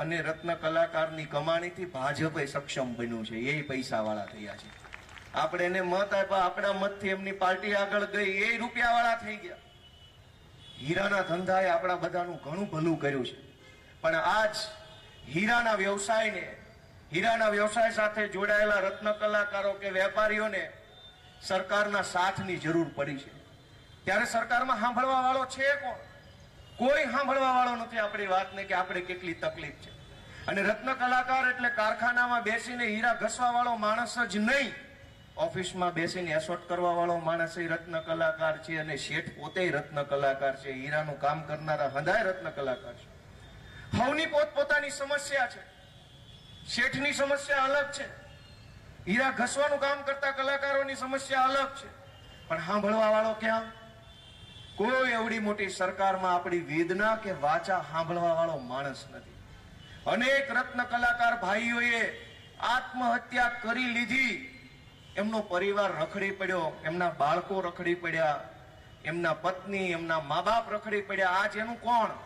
અને રત્ન કલાકારની કમાણીથી ભાજપે સક્ષમ બન્યું છે. એ પૈસા વાળા થયા છે. આપણે એને મત આપ્યા, આપણા મતથી એમની પાર્ટી આગળ ગઈ, એ રૂપિયા વાળા થઈ ગયા. હીરાના ધંધાએ આપણા બધાનું ઘણું ભલું કર્યું છે. પણ આજ હીરાના વ્યવસાયને, હીરાના વ્યવસાય સાથે જોડાયેલા રત્ન કલાકારો કે વેપારીઓને સરકારના સાથની જરૂર પડી છે. ત્યારે સરકારમાં સાંભળવા વાળો છે કોણ? કોઈ સાંભળવા વાળો નથી આપણી વાતને કે આપણે કેટલી તકલીફ છે. અને રત્ન કલાકાર એટલે કારખાનામાં બેસીને હીરા ઘસવા વાળો માણસ જ નહીં. ઓફિસમાં બેસીને એસોટ કરવા વાળો માણસ રત્ન કલાકાર છે અને શેઠ પોતે રત્ન કલાકાર છે. હીરાનું કામ કરનારા હંધાય રત્ન કલાકાર છે. હવની પોતપોતાની સમસ્યા છે. શેઠની સમસ્યા અલગ છે. હીરા ઘસવાનું કામ કરતા કલાકારોની સમસ્યા અલગ છે. પણ સાંભળવા વાળો ક્યાં? કોઈ એવડી મોટી સરકારમાં આપણી વેદના કે વાચા સાંભળવા વાળો માણસ નથી. અનેક રત્ન કલાકાર ભાઈઓએ આત્મહત્યા કરી લીધી. એમનો પરિવાર રખડી પડ્યો, એમના બાળકો રખડી પડ્યા, એમના પત્ની, એમના મા બાપ રખડી પડ્યા. આજ એનું કોણ?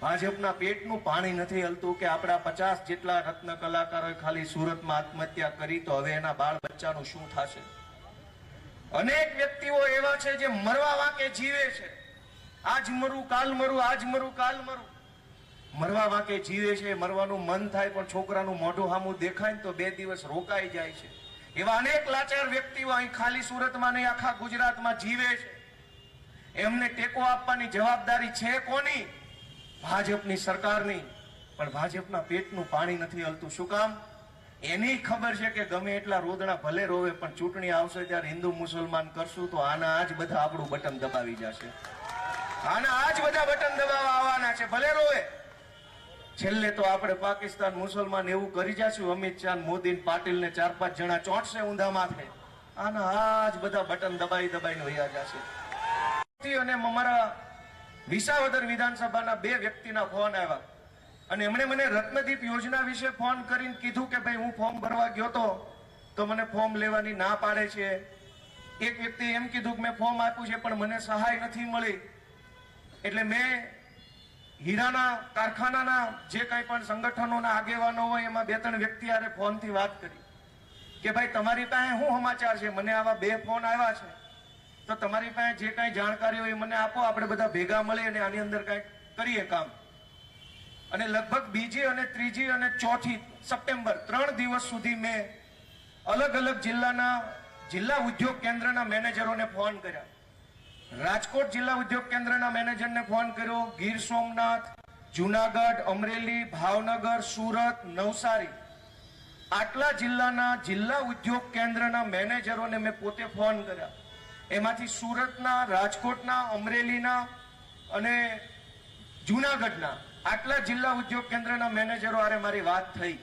ભાજપના પેટનું પાણી નથી હલતું કે આપણા પચાસ જેટલા રત્ન કલાકારોએ ખાલી સુરતમાં આત્મહત્યા કરી તો હવે એના બાળ બચ્ચાનું શું થશે? અનેક વ્યક્તિઓ એવા છે જે મરવા વાંકે જીવે છે. આજ મરું, કાલ મરું, આજ મરું, કાલ મરું. મરવા વાંકે જીવે છે, મરવાનું મન થાય, પણ છોકરાનું મોઢું હામું દેખાય તો બે દિવસ રોકાઈ જાય છે. એવા અનેક લાચાર વ્યક્તિઓ અહીં ખાલી સુરતમાં નહીં, આખા ગુજરાતમાં જીવે છે. એમને ટેકો આપવાની જવાબદારી છે કોની? ભાજપની સરકારની. પણ ભાજપના પેટનું પાણી નથી હલતું. શું કામ? એની ખબર છે કે ગમે એટલા રોદણા ભલે રોવે, પણ ચૂંટણી આવશે ત્યારે હિન્દુ મુસલમાન કરશું તો આના આજ બધા આપણું બટન દબાવી જશે. આના આજ બધા બટન દબાવવા આવવાના છે, ભલે રોવે. છેલ્લે તો આપણે પાકિસ્તાન મુસલમાન એવું કરી જશું, અમિત શાહ મોદી પાટીલ ને ચાર પાંચ જણા ચોંટશે ઊંધા માથે. આના આજ બધા બટન દબાઈ દબાઈને વૈયા જશે. અને અમારા વિસાવદર વિધાનસભાના બે વ્યક્તિના ફોન આવ્યા. અને એમણે મને રત્નદીપ યોજના વિશે ફોન કરીને કીધું કે ભાઈ હું ફોર્મ ભરવા ગયો તો તો મને ફોર્મ લેવાની ના પાડે છે. એક વ્યક્તિ એમ કીધું કે મેં ફોર્મ આપ્યું છે, પણ મને સહાય નથી મળી. એટલે મેં હીરાના કારખાનાના જે કંઈ પણ સંગઠનોના આગેવાનો હોય, એમાં બે ત્રણ વ્યક્તિ આરે ફોનથી વાત કરી. કે ભાઈ, તમારી પાસે શું સમાચાર છે? મને આવા બે ફોન આવ્યા છે. તો તમારી પાસે જે કાંઈ જાણકારી હોય એ મને આપો, આપણે બધા ભેગા મળીએ અને આની અંદર કાંઈક કરીએ કામ. અને લગભગ બીજી અને ત્રીજી અને ચોથી સપ્ટેમ્બર ત્રણ દિવસ સુધી મેં અલગ અલગ જિલ્લાના જિલ્લા ઉદ્યોગ કેન્દ્રના મેનેજરોને ફોન કર્યા. રાજકોટ જિલ્લા ઉદ્યોગ કેન્દ્રના મેનેજરને ફોન કર્યો, ગીર સોમનાથ, જુનાગઢ, અમરેલી, ભાવનગર, સુરત, નવસારી. આટલા જિલ્લાના જિલ્લા ઉદ્યોગ કેન્દ્રના મેનેજરોને મેં પોતે ફોન કર્યા. એમાંથી સુરતના, રાજકોટના, અમરેલીના અને જુનાગઢના. આટલા જિલ્લા ઉદ્યોગ કેન્દ્રના મેનેજરો આરે મારી વાત થઈ.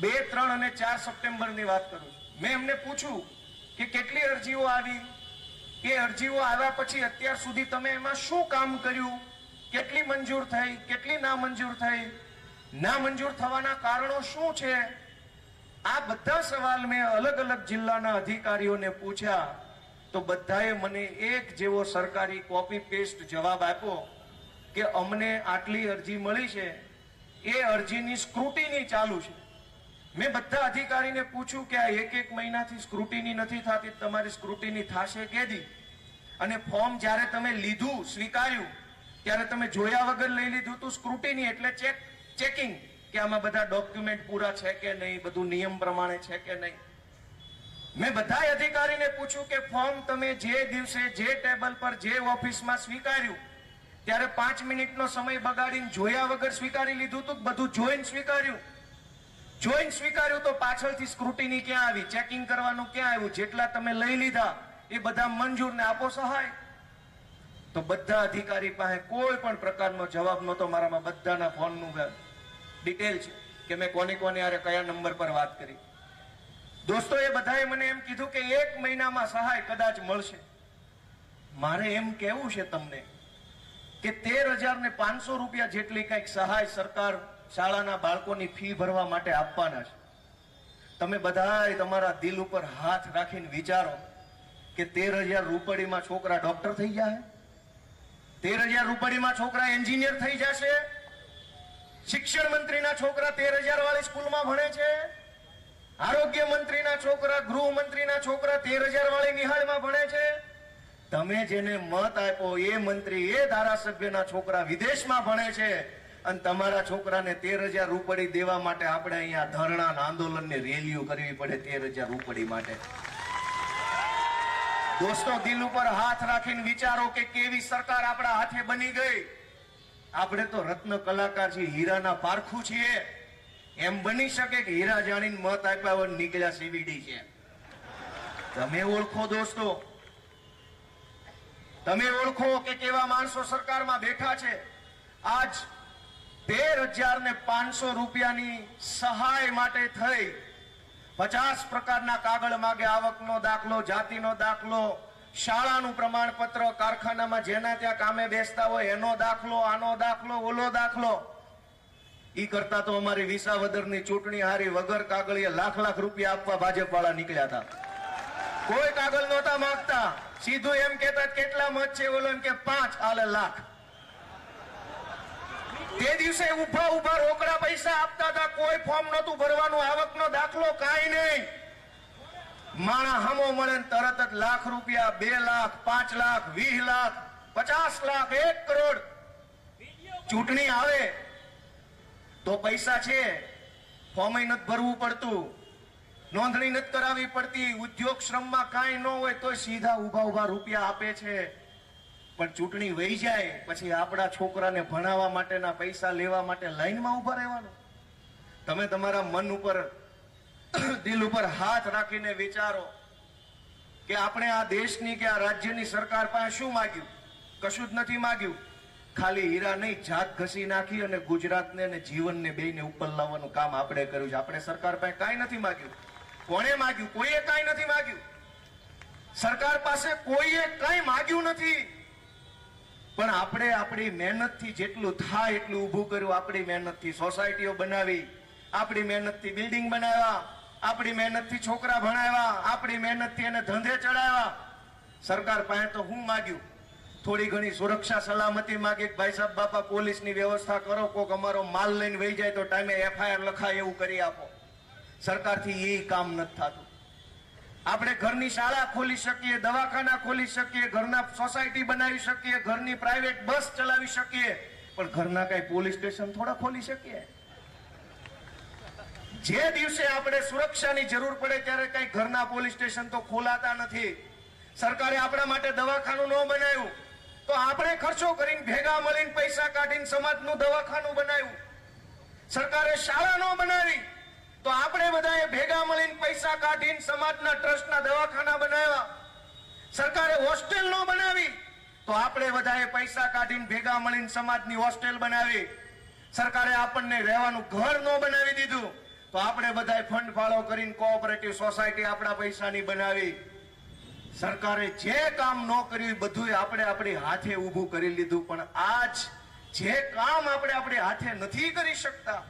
બે, ત્રણ અને ચાર સપ્ટેમ્બરની વાત કરું મેં એમને પૂછ્યું કે કેટલી અરજીઓ આવી? એ અરજીઓ આવ્યા પછી અત્યાર સુધી તમે એમાં શું કામ કર્યું? કેટલી મંજૂર થઈ? કેટલી ના મંજૂર થઈ? ના મંજૂર થવાના કારણો શું છે? આ બધા સવાલ મેં અલગ અલગ જિલ્લાના અધિકારીઓને પૂછ્યા. તો બધાએ મને એક જેવો સરકારી કોપી પેસ્ટ જવાબ આપ્યો. કે અમને આટલી અરજી મળી છે, એ અરજીની સ્ક્રુટીની ચાલુ છે. મેં બધા અધિકારીને પૂછ્યું કે આ એક એક મહિનાથી સ્ક્રુટીની નથી થતી, તમારી સ્ક્રુટીની થશે કેદી? અને ફોર્મ જ્યારે તમે લીધું, સ્વીકાર્યું, ત્યારે તમે જોયા વગર લઈ લીધું તું સ્ક્રુટીની, એટલે ચેક, ચેકિંગ કે આમાં બધા ડોક્યુમેન્ટ પૂરા છે કે નહીં, બધું નિયમ પ્રમાણે છે કે નહીં. મેં બધા અધિકારીને પૂછ્યું કે ફોર્મ તમે જે દિવસે જે ટેબલ પર, જે ઓફિસમાં સ્વીકાર્યું ત્યારે પાંચ મિનિટનો સમય બગાડીને જોયા વગર સ્વીકારી લીધું તું બધું જોઈને સ્વીકાર્યું. જોઈને સ્વીકાર્યું તો પાછળથી સ્ક્રુટીની ક્યાં આવી? ચેકિંગ કરવાનું ક્યાં આવ્યું? જેટલા તમે લઈ લીધા, એ બધા મંજૂર ને આપો સહાય. તો બધા અધિકારી પાસે કોઈ પણ પ્રકારનો જવાબ નહોતો મારામાં. બધાના ફોનનું ડિટેલ છે કે મેં કોની કોની આરે કયા નંબર પર વાત કરી. દોસ્તો, એ બધાએ મને એમ કીધું કે એક મહિનામાં સહાય કદાચ મળશે. મારે એમ કેવું છે તમને કે તેર હજાર ને પાંચસો રૂપિયા જેટલી કંઈક સહાય સરકાર શાળાના બાળકોની ફી ભરવા માટે આપવાના છે. તમે બધાએ તમારા દિલ ઉપર હાથ રાખીને વિચારો કે તેર હજાર રૂપડીમાં છોકરા ડોક્ટર થઈ જાય તેર હજાર રૂપડીમાં છોકરા એન્જિનિયર થઈ જશે? શિક્ષણ મંત્રીના છોકરા તેર હજાર વાળી સ્કૂલમાં ભણે છે? આરોગ્ય મંત્રીના છોકરા, ગૃહ મંત્રીના છોકરા તેર હજાર વાળી નિહાળમાં ભણે છે? તમે જેને મત આપ્યો એ મંત્રી, એ ધારાસભ્યના છોકરા વિદેશમાં ભણે છે અને તમારા છોકરાને તેર હજાર રૂપડી દેવા માટે આપણે અહીંયા ધરણા આંદોલનની રેલીઓ કરવી પડે તેર હજાર રૂપડી માટે. દોસ્તો, દિલ ઉપર હાથ રાખીને વિચારો કે કેવી સરકાર આપણા હાથે બની ગઈ. આપણે તો રત્ન કલાકાર છીએ, હીરાના પારખું છીએ. એમ બની શકે કે હીરા જાણીને મત આપ્યા હોય નીકળ્યા સીવીડી છે. તમે ઓળખો દોસ્તો. તમે ઓળખો કે કેવા માણસો સરકારમાં બેઠા છે? આજ તેર હજાર ને પાંચસો રૂપિયાની સહાય માટે થઈ. પચાસ પ્રકારના કાગળ માગે, આવકનો દાખલો, જાતિનો દાખલો, શાળાનું પ્રમાણપત્ર, કારખાનામાં જેના ત્યાં કામે બેસતા હોય, એનો દાખલો, આનો દાખલો, ઓલો દાખલો. ઈ કરતા તો અમારી વિસાવદરની ચૂંટણી હારી વગર કાગળીએ લાખ લાખ રૂપિયા આપવા ભાજપ વાળા નીકળ્યા હતા. કોઈ કાગળ નહોતા માંગતા. સીધું એમ કેતા કેટલા મત છે ઓલો કે પાંચ આલે લાખ. તે દિવસે ઊભા ઊભા રોકડા પૈસા આપતા હતા, કોઈ ફોર્મ નતું ભરવાનું, આવકનો દાખલો કાઈ નહીં. માણા હમો મળે તરત જ લાખ રૂપિયા, બે લાખ, પાંચ લાખ, વીસ લાખ, પચાસ લાખ, એક કરોડ. ચૂંટણી આવે તો પૈસા છે ફોર્મ નથી ભરવું પડતું. નોંધણી નથી કરાવી પડતી. ઉદ્યોગ શ્રમમાં કાંઈ ન હોય તો સીધા ઊભા ઊભા રૂપિયા આપે છે. પણ ચૂંટણી વહી જાય, પછી આપણા છોકરાને ભણાવવા માટેના પૈસા લેવા માટે લાઈનમાં ઊભા રહેવાનું. તમે તમારા મન ઉપર, દિલ ઉપર હાથ રાખીને વિચારો કે આપણે આ દેશની કે આ રાજ્યની સરકાર પાસે શું માગ્યું? કશું જ નથી માગ્યું. ખાલી હીરા નહીં, જાત ઘસી નાખી અને ગુજરાતને અને જીવનને બેને ઉપર લાવવાનું કામ આપણે કર્યું છે. આપણે સરકાર પાસે કાંઈ નથી માગ્યું. કોણે માગ્યું? કોઈએ કાંઈ નથી માગ્યું? સરકાર પાસે કોઈએ કાંઈ માગ્યું નથી? પણ આપણે આપણી મહેનતથી જેટલું થાય એટલું ઊભું કર્યું. આપણી મહેનતથી સોસાયટીઓ બનાવી, આપણી મહેનતથી બિલ્ડિંગ બનાવ્યા, આપણી મહેનતથી છોકરા ભણાવ્યા, આપણી મહેનતથી એને ધંધે ચડાવ્યા. સરકાર પાસે તો હું માગ્યું? થોડી ઘણી સુરક્ષા સલામતી માગી ભાઈ સાહેબ, બાપા, પોલીસની વ્યવસ્થા કરો. કોક અમારો માલ લઈને વહી જાય તો ટાઈમે એફઆઈઆર લખાય, એવું કરી આપો. સરકારથી એ કામ નથી થતું. આપણે ઘરની શાળા ખોલી શકીએ, દવાખાના ખોલી શકીએ, ઘરના સોસાયટી બનાવી શકીએ, ઘરની પ્રાઇવેટ બસ ચલાવી શકીએ, પણ ઘરના કઈ પોલીસ સ્ટેશન થોડા ખોલી શકીએ? જે દિવસે આપણે સુરક્ષાની જરૂર પડે ત્યારે કઈ ઘરના પોલીસ સ્ટેશન તો ખોલાતા નથી. સરકારે આપણા માટે દવાખાનું ન બનાવ્યું. તો આપણે ખર્ચો કરીને ભેગા મળીને પૈસા કાઢીને સમાજનું દવાખાનું બનાવ્યું. સરકારે શાળા ન બનાવી. તો આપણે બધાએ ભેગા મળીને પૈસા કાઢીને સમાજના ટ્રસ્ટના દવાખાના બનાવ્યા. સરકારે હોસ્ટેલ ન બનાવી. તો આપણે બધાએ પૈસા કાઢીને ભેગા મળીને સમાજની હોસ્ટેલ બનાવી. સરકારે આપણને રહેવાનું ઘર ન બનાવી દીધું. તો આપણે બધાએ ફંડ ફાળો કરીને કોઓપરેટિવ સોસાયટી આપણા પૈસાની બનાવી. સરકારે જે કામ ન કર્યું બધું આપણે આપણી હાથે ઊભું કરી લીધું. પણ આજ જે કામ આપણે આપણી હાથે નથી કરી શકતા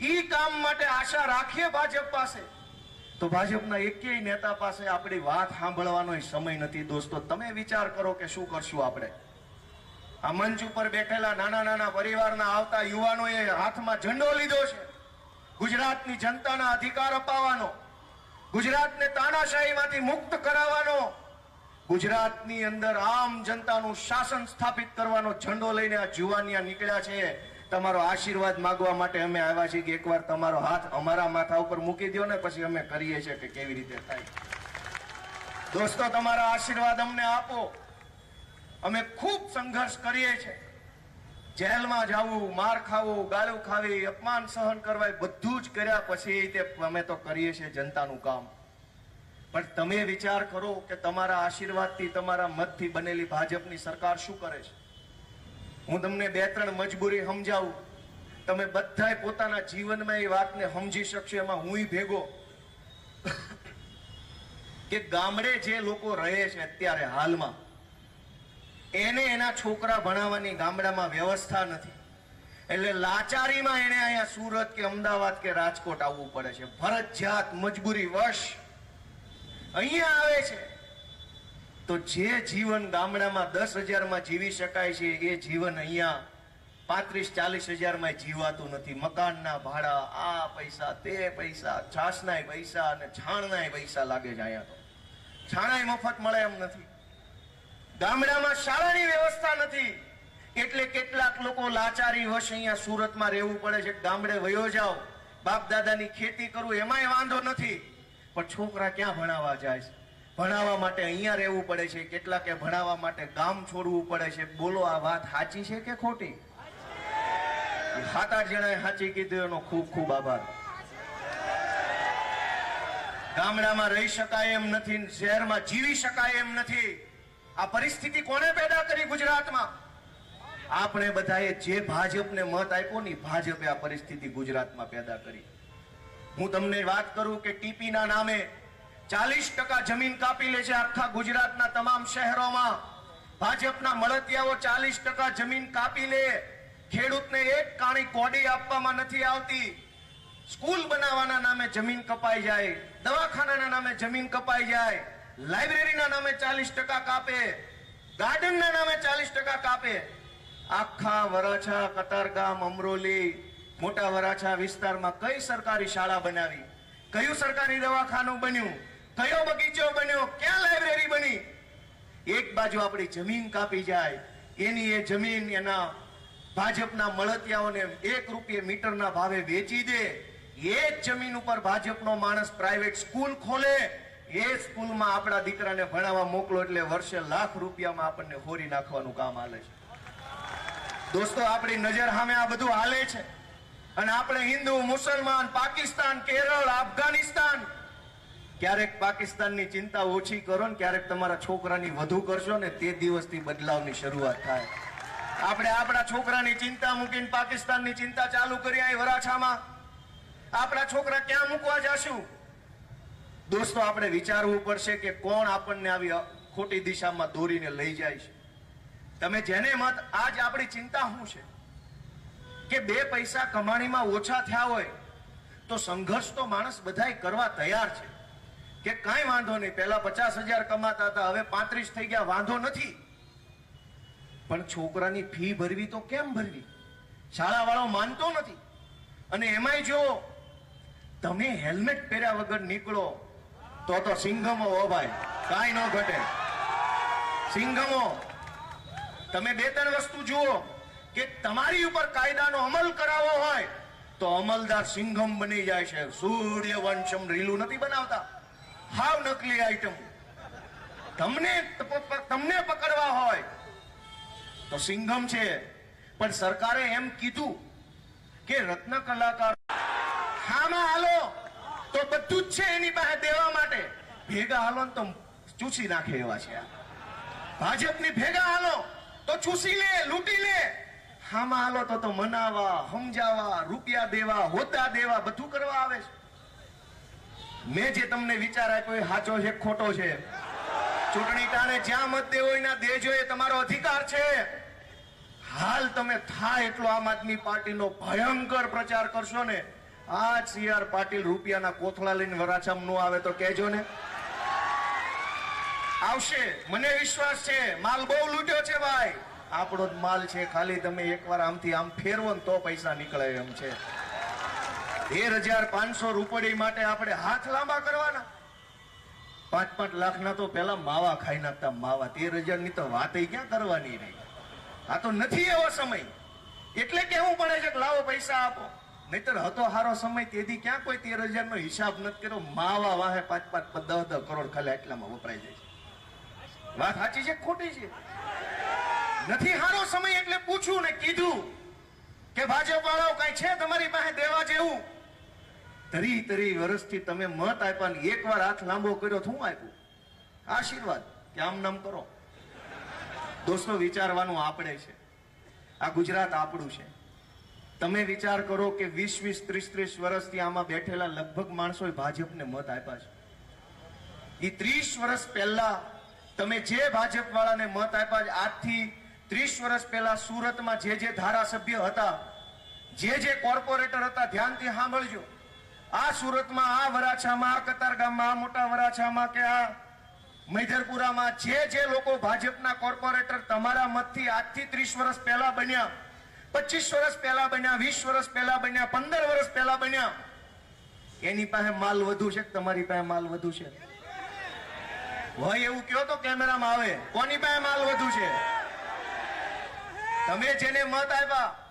ઈ કામ માટે આશા રાખીએ ભાજપ પાસે. તો ભાજપના એકેય નેતા પાસે આપણી વાત સાંભળવાનો સમય નથી દોસ્તો. તમે વિચાર કરો કે શું કરશું આપણે? આ મંચ ઉપર બેઠેલા નાના નાના પરિવારના આવતા યુવાનોએ હાથમાં ઝંડો લીધો છે. ગુજરાતની જનતાના અધિકાર અપાવવાનો, ગુજરાતને તાનાશાહીમાંથી મુક્ત કરાવવાનો, ગુજરાતની અંદર આમ જનતાનું શાસન સ્થાપિત કરવાનો ઝંડો લઈને આ જુવાનિયા નીકળ્યા છે. તમારો આશીર્વાદ માગવા માટે અમે આવ્યા છીએ કે એકવાર તમારો હાથ અમારા માથા ઉપર મૂકી દો ને પછી અમે કરીએ છીએ કે કેવી રીતે થાય. દોસ્તો, તમારા આશીર્વાદ અમને આપો. અમે ખૂબ સંઘર્ષ કરીએ છીએ. જેલમાં જવું, માર ખાવું, ગાળું ખાવી, અપમાન સહન કરવા બધું જ કર્યા પછી તે અમે તો કરીએ છીએ જનતાનું કામ. પણ તમે વિચાર કરો કે તમારા આશીર્વાદથી, તમારા મતથી બનેલી ભાજપની સરકાર શું કરે છે? હું તમને બે ત્રણ મજબૂરી સમજાવું. તમે બધાય પોતાના જીવનમાં એ વાતને સમજી શકશો, એમાં હું ભેગો. કે ગામડે જે લોકો રહે છે અત્યારે હાલમાં, એને એના છોકરા ભણાવવાની ગામડામાં વ્યવસ્થા નથી. એટલે લાચારીમાં એને અહીંયા સુરત કે અમદાવાદ કે રાજકોટ આવવું પડે છે. ફરજિયાત મજબૂરી વશ. અહીંયા આવે છે. તો જે જીવન ગામડામાં દસ હજારમાં જીવી શકાય છે, એ જીવન અહીંયા પાંત્રીસ, ચાલીસ હજારમાં જીવાતું નથી. મકાનના ભાડા, આ પૈસા, તે પૈસા છાસનાય પૈસા અને છાણનાય પૈસા લાગે છે અહીંયા તો. છાણાય મફત મળે એમ નથી. ગામડામાં શાળાની વ્યવસ્થા નથી. એટલે કેટલાક લોકો લાચારી વશ અહીંયા સુરતમાં રહેવું પડે છે ગામડે વયો જાઓ. બાપ દાદાની ખેતી કરવું એમાંય વાંધો નથી. પણ છોકરા ક્યાં ભણાવવા જાય છે? ભણાવવા માટે અહીંયા રહેવું પડે છે, કેટલાકે ભણાવવા માટે ગામ છોડવું પડે છે. બોલો, આ વાત સાચી છે કે ખોટી? સાત આઠ જણાએ સાચી કીધું, એનો ખૂબ ખૂબ આભાર. ગામડામાં રહી શકાય એમ નથી, શહેરમાં જીવી શકાય એમ નથી. આ પરિસ્થિતિ કોને પેદા કરી ગુજરાતમાં? આપણે બધાએ જે ભાજપને મત આપ્યો ને ભાજપે આ પરિસ્થિતિ ગુજરાતમાં પેદા કરી. હું તમને વાત કરું કે ટીપીના નામે ચાલીસ ટકા જમીન કાપી લે છે આખા ગુજરાતના તમામ શહેરોમાં. ભાજપના મળતિયાઓ ચાલીસ ટકા જમીન કાપી લે. ખેડૂતને એક કાણી કોડી આપવામાં નથી આવતી. સ્કૂલ બનાવવાના નામે જમીન કપાઈ જાય, દવાખાનાના નામે જમીન કપાઈ જાય, લાઇબ્રેરીના નામે ચાલીસ ટકા કાપે, ગાર્ડનના નામે ચાલીસ ટકા કાપે. આખા વરાછા, કતારગામ, અમરોલી, મોટા વરાછા વિસ્તારમાં કઈ સરકારી શાળા બનાવી? કયું સરકારી દવાખાનું બન્યું? કયો બગીચો બન્યો? ક્યાં લાઇબ્રેરી બની? એક બાજુ આપણી જમીન કાપી જાય, એની એ જમીન એના ભાજપના મળતિયાઓને એક રૂપિયે મીટરના ભાવે વેચી દે, એ જ જમીન ઉપર ભાજપનો માણસ પ્રાઇવેટ સ્કૂલ ખોલે, એ સ્કૂલમાં આપણા દીકરાને ભણાવવા મોકલો એટલે વર્ષે લાખ રૂપિયામાં આપણને હોરી નાખવાનું કામ હાલે છે. દોસ્તો, આપણી નજર સામે આ બધું હાલે છે. અને આપણે હિન્દુ, મુસલમાન, પાકિસ્તાન, કેરળ અફઘાનિસ્તાન ક્યારેક પાકિસ્તાનની ચિંતા ઓછી કરો ને ક્યારેક તમારા છોકરાની વધુ કરશો ને તે દિવસથી બદલાવની શરૂઆત થાય. આપણે આપણા છોકરાની ચિંતા મૂકીને પાકિસ્તાનની ચિંતા ચાલુ કરી અહીં વરાછામાં. આપણા છોકરા ક્યાં મૂકવા જાશું? દોસ્તો, આપણે વિચારવું પડશે કે કોણ આપણને આવી ખોટી દિશામાં દોરીને લઈ જાય છે. તમે જેને મત, આજ આપણી ચિંતા શું છે? કે બે પૈસા કમાણીમાં ઓછા થયા હોય, તો સંઘર્ષ તો માણસ બધાય કરવા તૈયાર છે. કે કાંઈ વાંધો નહીં. પેલા પચાસ હજાર કમાતા હતા, હવે પાંત્રીસ થઈ ગયા, વાંધો નથી. પણ છોકરાની ફી ભરવી તો કેમ ભરવી? શાળા વાળો માનતો નથી. અને એમાંય જો તમે હેલ્મેટ પહેર્યા વગર નીકળો, તો તો સિંઘમો હો ભાઈ, કાંઈ ન ઘટે. સિંઘમો, તમે બે ત્રણ વસ્તુ જુઓ કે તમારી ઉપર કાયદાનો અમલ કરાવવો હોય, તો અમલદાર સિંઘમ બની જાય છે. સૂર્યવંશમ રીલું નથી બનાવતા. હાવ નકલી આઈટમ તમને તમને પકડવા હોય તો સિંઘમ છે. પણ સરકારે એમ કીધું કે રત્ન કલાકાર હામાં હાલો તો બધું જ છે એની પાસે દેવા માટે. ભેગા હાલો તો ચૂસી નાખે એવા છે ભાજપની ભેગા હાલો તો ચૂસી લે, લૂંટી લે. હામાં હાલો તો તો મનાવા, સમજાવા, રૂપિયા દેવા હોતા દેવા બધું કરવા આવે છે. મેં જે તમને વિચાર આપ્યો એ સાચો છે ખોટો છે? ચૂંટણી ટાણે જ્યાં મત દેવો એના દેજો એ તમારો અધિકાર છે. હાલ તમે થાય એટલો આમ આદમી પાર્ટીનો ભયંકર પ્રચાર કરશો ને આ સી આર પાટીલ રૂપિયાના કોથળા લઈને વરાછામ નો આવે તો કહેજો ને. આવશે. મને વિશ્વાસ છે. માલ બહુ લૂંટ્યો છે ભાઈ. આપણો જ માલ છે ખાલી. તમે એકવાર આમથી આમ ફેરવો ને તો પૈસા નીકળે એમ છે. તેર હજાર પાંચસો રૂપડી માટે આપણે હાથ લાંબા કરવાના. પાંચ પાંચ લાખના તો પેલા માવા ખાઈ નાખતા માવા. તેર હજારની તો વાત ક્યાં કરવાની રહી? આ તો નથી એવો સમય. એટલે કેવું પડે છે લાવો પૈસા આપો. નહીતર હતો હારો સમય, તેથી ક્યાં કોઈ તેર હજાર નો હિસાબ નથી કર્યો. માવા વાહે પાંચ પાંચ દસ દસ કરોડ ખાલી એટલામાં વપરાઈ જાય છે. વાત સાચી છે ખોટી છે? નથી હારો સમય એટલે પૂછ્યું ને કીધું કે ભાજપ વાળાઓ કઈ છે તમારી પાસે? દેવા જેવું? તરી તરી વર્ષથી તમે મત આપ્યા ને એકવાર હાથ લાંબો કર્યો તો આપ્યું? આશીર્વાદ કે આમ નામ કરો. દોસ્તો, વિચારવાનું આપણે છે. આ ગુજરાત આપણું છે. તમે વિચાર કરો કે વીસ વીસ ત્રીસ ત્રીસ વર્ષથી આમાં બેઠેલા લગભગ માણસોએ ભાજપને મત આપ્યા છે. એ ત્રીસ વર્ષ પહેલા તમે જે ભાજપ વાળાને મત આપ્યા આજથી ત્રીસ વર્ષ પહેલા સુરતમાં જે જે ધારાસભ્ય હતા, જે જે કોર્પોરેટર હતા, ધ્યાનથી સાંભળજો. આ સુરતમાં, આ વરાછામાં, આ કતારગામમાં, આ મોટા વરાછામાં કે આ મૈધરપુરામાં જે જે લોકો ભાજપના કોર્પોરેટર તમારા મતથી આજથી ત્રીસ વર્ષ પહેલા બન્યા, પચીસ વર્ષ પહેલા બન્યા, વીસ વર્ષ પહેલા બન્યા, પંદર વર્ષ પહેલા બન્યા, એની પાસે માલ વધુ છે તમારી પાસે માલ વધુ છે? હોય એવું કયો તો કેમેરામાં આવે, કોની પાસે માલ વધુ છે? તમે જેને મત આપ્યા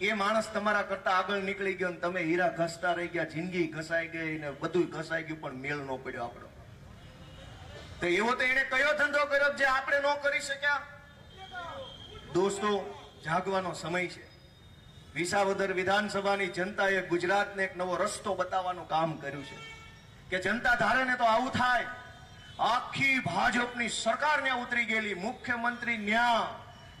એ માણસ તમારા કરતા આગળ નીકળી ગયો ને તમે હીરા ઘસતા રહી ગયા, જિંદગી ઘસાઈ ગઈ ને બધું ઘસાઈ ગયું, પણ મેળ નો પડ્યો આપણો. તો એવો તો એને કયો ધંધો કર્યો જે આપણે ન કરી શક્યા? દોસ્તો, જાગવાનો સમય છે. વિસાવદર વિધાનસભાની જનતાએ ગુજરાતને એક નવો રસ્તો બતાવવાનું કામ કર્યું છે. કે જનતા ધારે ને તો આવું થાય. આખી ભાજપની સરકાર ને ઉતરી ગયેલી. મુખ્યમંત્રી ન્યા,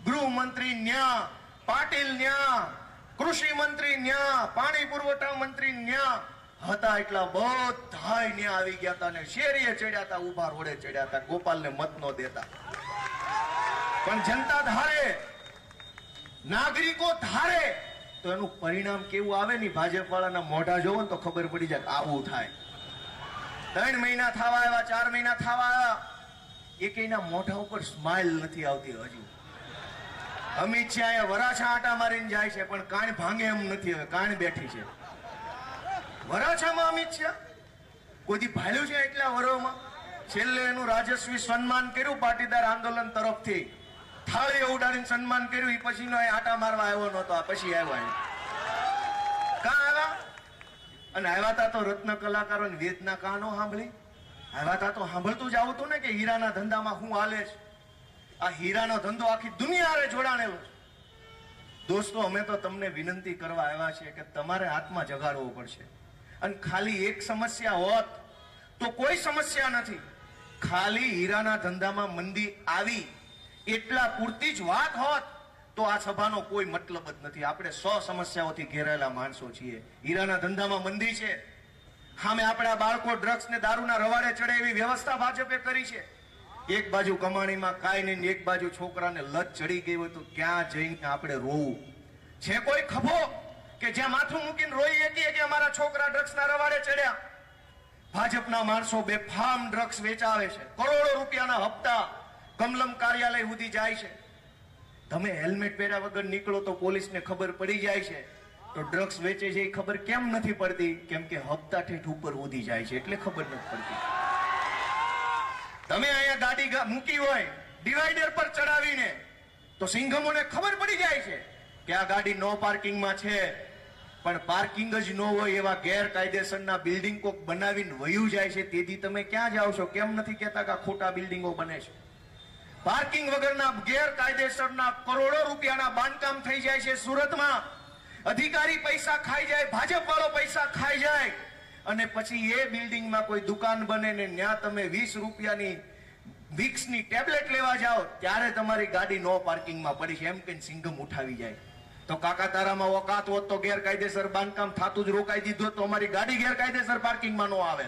ગૃહમંત્રી ન્યા, પાટીલ ન્યા. કૃષિ મંત્રી ન્યા, પાણી પુરવઠા મંત્રી ન્યા. હતા એટલા બધાય ન્યા આવી ગયા હતા ને શેરીએ ચડ્યા હતા, ઊભા રોડે ચડ્યા હતા, ગોપાલને મત નો દેતા. પણ જનતા ધારે, નાગરિકો ધારે, તો એનું પરિણામ કેવું આવે ને ભાજપ વાળાના મોઢા જોવો ને તો ખબર પડી જાય આવું થાય. ત્રણ મહિના થવા આવ્યા, ચાર મહિના થવા આવ્યા. એકેયના મોઢા ઉપર સ્માઇલ નથી આવતી હજુ. અમિત શાહ અહીંયા વરાછા આટા મારીને જાય છે, પણ કાન ભાંગે એમ નથી હવે કાન બેઠી છે. વરાછામાં અમિત શાહ કોઈ ભાલ્યું છે એટલા વરોમાં? છેલ્લે એનું રાજસ્વી સન્માન કર્યું પાટીદાર આંદોલન તરફથી. થાળી ઉડાડીને સન્માન કર્યું એ પછીનો નો આટા મારવા આવ્યો નહોતો પછી આવ્યો કાં આવ્યા? અને આવ્યા તા તો રત્ન કલાકારો વેદના કાનો સાંભળી? આવ્યા તા તો સાંભળતું જ આવતું ને કે હીરાના ધંધામાં હું હાલે છે આ હીરાનો ધંધો આખી દુનિયા જોડાણેલો છે. દોસ્તો, અમે તો તમને વિનંતી કરવા આવ્યા છીએ કે તમારે હાથમાં જગાડવો પડશે. અને ખાલી એક સમસ્યા હોત તો કોઈ સમસ્યા નથી. ખાલી હીરાના ધંધામાં મંદી આવી, એટલા પૂરતી જ વાત હોત તો આ સભાનો કોઈ મતલબ જ નથી. આપણે સો સમસ્યાઓથી ઘેરાયેલા માણસો છીએ. હીરાના ધંધામાં મંદી છે. સામે આપણા બાળકો ડ્રગ્સ ને દારૂના રવાડે ચડે એવી વ્યવસ્થા ભાજપે કરી છે. એક બાજુ કમાણીમાં કાંઈ નહીં એક બાજુ છોકરાને લત ચડી ગઈ હોય તો ક્યાં જઈને આપણે રોવું? છે કોઈ ખભો કે જ્યાં માથું મૂકીને રોઈ હતી કે અમારા છોકરા ડ્રગ્સના રવાડે ચડ્યા? ભાજપના માણસો બેફામ ડ્રગ્સ વેચાવે છે. કરોડો રૂપિયાના હપ્તા કમલમ કાર્યાલય સુધી જાય છે. તમે હેલ્મેટ પહેર્યા વગર નીકળો તો પોલીસને ખબર પડી જાય છે. તો ડ્રગ્સ વેચે છે એ ખબર કેમ નથી પડતી? કેમ કે હપ્તા ઠેઠ ઉપર ઉધી જાય છે એટલે ખબર નથી પડતી. તમે અહીંયા ગાડી મૂકી હોય, ડિવાઈડર પર ચડાવીને, તો સિંઘમોને ખબર પડી જાય છે કે આ ગાડી નો પાર્કિંગમાં છે. પણ પાર્કિંગ જ ન હોય એવા ગેરકાયદેસરના બિલ્ડિંગ કોક બનાવીને વયું જાય છે, તેથી તમે ક્યાં જાઓ છો? કેમ નથી કહેતા કે ખોટા બિલ્ડિંગો બને છે? પાર્કિંગ વગરના ગેરકાયદેસરના કરોડો રૂપિયાના બાંધકામ થઈ જાય છે સુરતમાં. અધિકારી પૈસા ખાઈ જાય ભાજપ વાળો પૈસા ખાઈ જાય. અને પછી એ બિલ્ડિંગમાં કોઈ દુકાન બને ને ત્યાં તમે વીસ રૂપિયાની વિક્સની ટેબ્લેટ લેવા જાઓ, ત્યારે તમારી ગાડી નો પાર્કિંગમાં પડી છે. એમ કે સિંગમ ઉઠાવી જાય. તો કાકા તારામાં ઓકાત હોત તો ગેરકાયદેસર બાંધકામ થાતું જ રોકાઈ દીધું તો અમારી ગાડી ગેરકાયદેસર પાર્કિંગમાં નો આવે.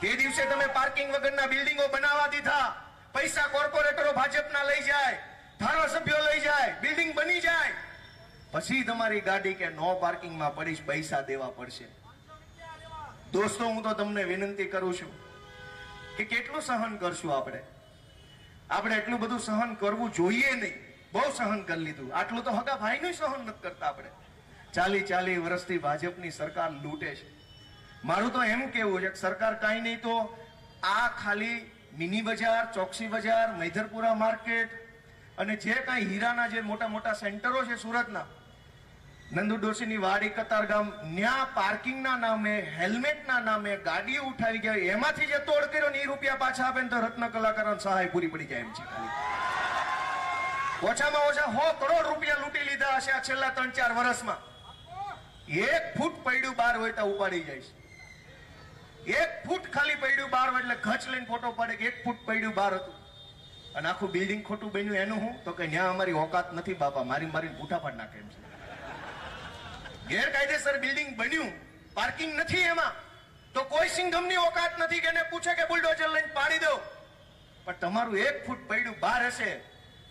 તે દિવસે તમે પાર્કિંગ વગરના બિલ્ડિંગો બનાવવા દીધા. પૈસા કોર્પોરેટરો ભાજપના લઈ જાય, ધારાસભ્યો લઈ જાય, બિલ્ડિંગ બની જાય. પછી તમારી ગાડી કે નો પાર્કિંગમાં પડીશ પૈસા દેવા પડશે. દોસ્તો, હું તો તમને વિનંતી કરું છું કે કેટલું સહન કરશું આપણે? આપણે એટલું બધું સહન કરવું જોઈએ નહીં. બહુ સહન કરી લીધું. આટલું તો હગા ભાઈનું સહન નથી કરતા આપણે. ચાલી ચાલી વર્ષથી ભાજપની સરકાર લૂંટે છે. મારું તો એમ કેવું છે કે સરકાર કાંઈ નહીં તો આ ખાલી મિની બજાર, ચોકસી બજાર, મૈધરપુરા માર્કેટ અને જે કાંઈ હીરાના જે મોટા મોટા સેન્ટરો છે સુરતના નંદુ ડોશીની વાડી કતારગામ ન્યા પાર્કિંગના નામે, હેલ્મેટના નામે ગાડીઓ ઉઠાવી ગયા. એમાંથી જે તોડ કર્યો ને એ રૂપિયા પાછા આપે ને તો રત્ન કલાકારોને સહાય પૂરી પડી જાય એમ છે ઓછામાં ઓછા સો કરોડ રૂપિયા લૂંટી લીધા હશે આ છેલ્લા ત્રણ ચાર વર્ષમાં. એક ફૂટ પડ્યું બાર હોય તો ઉપાડી જાય છે એક ફૂટ ખાલી પડ્યું બાર હોય એટલે ઘચ લઈને ફોટો પાડે કે એક ફૂટ પડ્યું બાર હતું. અને આખું બિલ્ડિંગ ખોટું બન્યું એનું હું? તો કે ન્યા અમારી ઓકાત નથી બાપા, મારી મારી ભૂઠા પાડ નાખે એમ છે. ગેરકાયદેસર બિલ્ડિંગ બન્યું. પાર્કિંગ નથી એમાં. તો કોઈ સિંઘમની ઓકાત નથી કે એને પૂછે કે બુલડોઝર લઈને પાડી દો. પણ તમારું એક ફૂટ પડ્યું બહાર હશે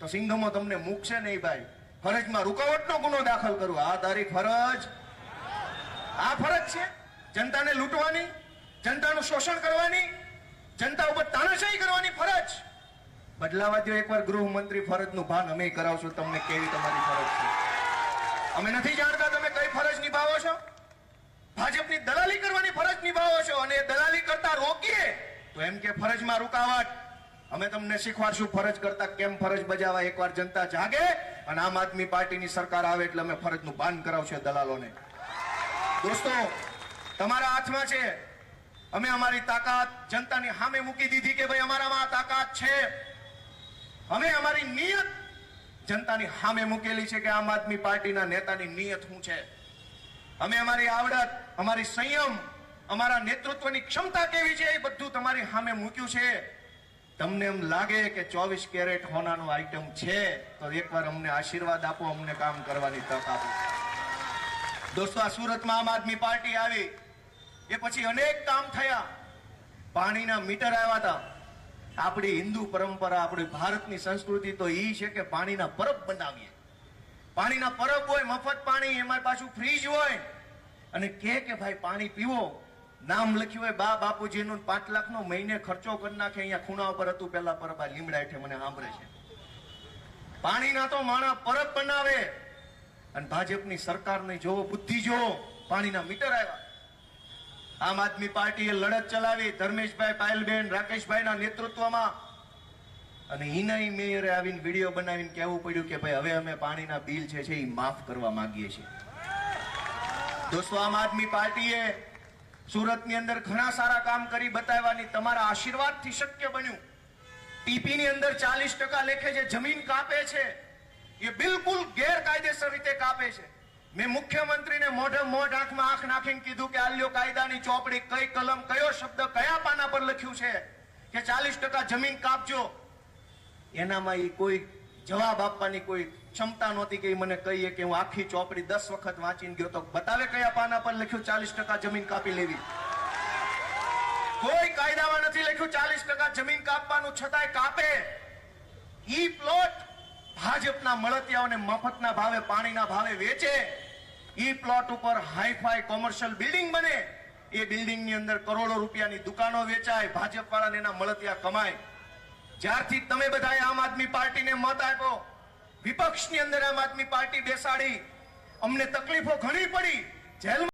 તો સિંઘમો તમને મૂકશે નહીં ભાઈ. ફરજમાં રૂકાવટનો ગુનો દાખલ કરવો આ તારી ફરજ. આ ફરજ છે. જનતાને લૂંટવાની, જનતાનું શોષણ કરવાની, જનતા ઉપર તાનાશાહી કરવાની ફરજ. બદલાવા દો એકવાર ગૃહમંત્રી ફરજનું ભાન અમે કરાવશું. તમને કેવી તમારી ફરજ છે? અમે નથી જાણતા તમે કઈ ફરજ નિભાવો છો? ભાજપની દલાલી કરવાની ફરજ નિભાવો છો અને દલાલી કરતા રોકીએ તો એમ કે ફરજમાં રૂકાવટ. અમે તમને શીખવાડશું ફરજ કરતા કેમ ફરજ બજાવવા એકવાર જનતા જાગે અને આમ આદમી પાર્ટીની સરકાર આવે એટલે અમે ફરજનું બાન કરાવશે દલાલોને. દોસ્તો, તમારા હાથમાં છે. અમે અમારી તાકાત જનતાની સામે મૂકી દીધી કે ભાઈ અમારામાં આ તાકાત છે. અમે અમારી નિયત જનતાની સામે મૂકેલી છે કે આમ આદમી પાર્ટીના નેતાની નિયત શું છે? અમે અમારી આવડત, અમારી સંયમ, અમારા નેતૃત્વની ક્ષમતા કેવી છે એ બધું તમારી સામે મૂક્યું છે. તમને એમ લાગે કે ચોવીસ કેરેટ હોનાનું આઈટમ છે, તો એકવાર અમને આશીર્વાદ આપો, અમને કામ કરવાની તક આપો. દોસ્તો, આ સુરતમાં આમ આદમી પાર્ટી આવી. એ પછી અનેક કામ થયા. પાણીના મીટર આવ્યા હતા. આપણી હિન્દુ પરંપરા, આપણી ભારતની સંસ્કૃતિ તો એ છે કે પાણીના પરબ બનાવીએ. પાણીના પરબ હોય, મફત પાણી, એમાં પાછું ફ્રીજ હોય. અને કે કે ભાઈ પાણી પીવો. નામ લખ્યું હોય, બા બાપુજીનું પાંચ લાખનો મહિને ખર્ચો કરી નાખે, અહીંયા ખૂણા ઉપર હતું, પેલા પરબ આ લીમડા હેઠે મને સાંભળે છે. પાણીના તો માણા પરબ બનાવે. અને ભાજપની સરકારની જોવો, બુદ્ધિ જોવો, પાણીના મીટર આવ્યા. આમ આદમી પાર્ટીએ લડત ચલાવી ધર્મેશભાઈ પાયલબેન, રાકેશભાઈના નેતૃત્વમાં અને હિનાઈ મેયરે આવીને વીડિયો બનાવીને કહેવું પડ્યું કે ભાઈ હવે અમે પાણીના બિલ છે એ માફ કરવા માંગીએ છીએ. દોસ્તો આમ આદમી પાર્ટીએ સુરતની અંદર ઘણા સારા કામ કરી બતાવવાની તમારા આશીર્વાદથી શક્ય બન્યું. ટીપીની અંદર ચાલીસ ટકા લેખે જે જમીન કાપે છે, એ બિલકુલ ગેરકાયદેસર રીતે કાપે છે. મેં મુખ્યમંત્રીને મોઢે મોઢ આંખમાં આંખ નાખીને કીધું કે આલ્યો કાયદાની ચોપડી કઈ કલમ, કયો શબ્દ, કયા પાના પર લખ્યું છે કે ચાલીસ ટકા જમીન કાપજો. એનામાં એ કોઈ જવાબ આપવાની કોઈ ક્ષમતા નહોતી કે મને કહીએ કે હું આખી ચોપડી દસ વખત વાંચીને ગયો તો બતાવે કયા પાના પર લખ્યું ચાલીસ ટકા જમીન કાપી લેવી. કોઈ કાયદામાં નથી લખ્યું ચાલીસ ટકા જમીન કાપવાનું, છતાંય કાપે. ઈ પ્લોટ ભાજપના મળતિયાઓને મફતના ભાવે, પાણીના ભાવે વેચે, ઈ પ્લોટ ઉપર હાઈફાઈ કોમર્શિયલ બિલ્ડિંગ બને. એ બિલ્ડિંગની અંદર કરોડો રૂપિયાની દુકાનો વેચાય ભાજપ વાળાને એના મળતિયા કમાય. જ્યારથી તમે બધાએ આમ આદમી પાર્ટીને મત આપ્યો, વિપક્ષની અંદર આમ આદમી પાર્ટી બેસાડી, અમને તકલીફો ઘણી પડી, જેલમાં